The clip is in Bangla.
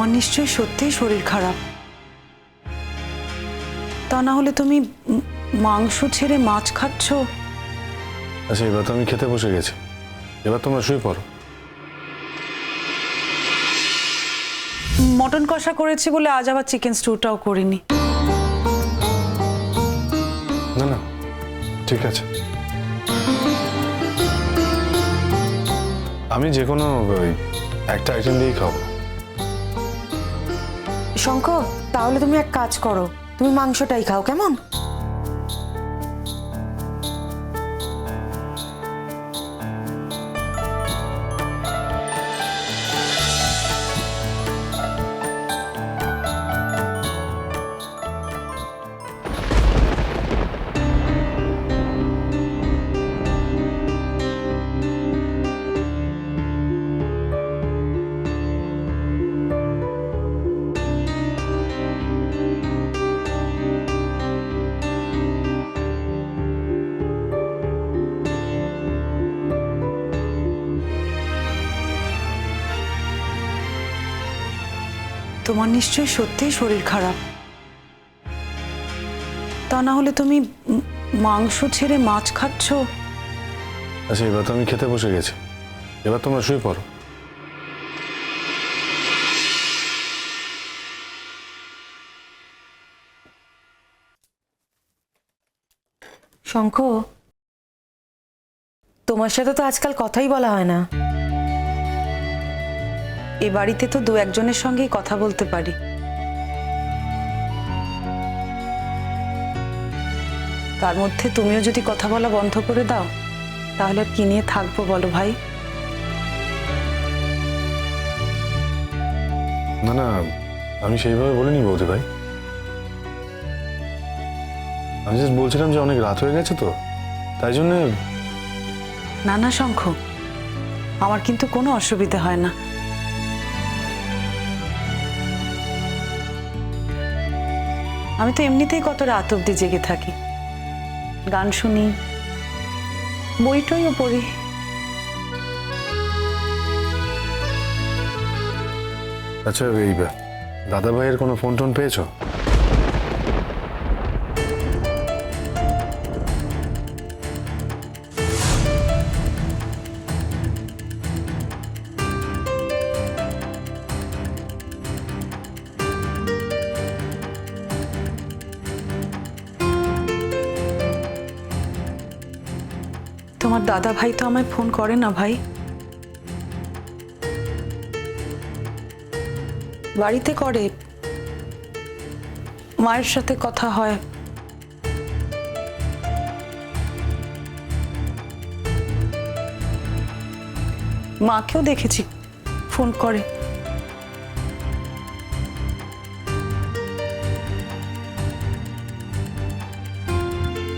তোমার নিশ্চয়ই সত্যিই শরীর খারাপ। তা না হলে তুমি মাংস ছেড়ে মাছ খাচ্ছ? আচ্ছা এবার তো আমি খেতে বসে গেছি। এবার তোমরা শুয়ে পড়ো। মটন কষা করেছি বলে আজ আবার চিকেন স্টুটাও করিনি। না না ঠিক আছে। আমি যে কোনো একটা আইটেম দিয়েই খাব। শঙ্খ তাহলে তুমি এক কাজ করো তুমি মাংসটাই খাও কেমন? তোমার নিশ্চয়ই সত্যিই শরীর খারাপ। তা না হলে তুমি মাংস ছেড়ে মাছ খাচ্ছ? আচ্ছা এবার তো আমি খেতে বসে গেছি। এবার তোমরা শুয়ে পড়ো। শঙ্খ তোমার সাথে তো আজকাল কথাই বলা হয় না। এ বাড়িতে তো দু একজনের সঙ্গেই কথা বলতে পারি। তার মধ্যে তুমিও যদি কথা বলা বন্ধ করে দাও তাহলে আর কি নিয়ে থাকব বলো ভাই? না না আমি সেইভাবে বলিনি বৌদি ভাই। আমি জাস্ট বলছিলাম যে অনেক রাত হয়ে গেছে তো তাই জন্য না না শঙ্খ আমার কিন্তু কোনো অসুবিধা হয় না। আমি তো এমনিতেই কত রাত অব্দি জেগে থাকি। গান শুনি, বইটইও পড়ি। আচ্ছা এই দাদা ভাইয়ের কোনো ফোন টোন পেয়েছ? তোমার দাদা ভাই তো আমায় ফোন করে না ভাই। বাড়িতে করে। মায়ের সাথে কথা হয়। মাকেও দেখেছি, ফোন করে।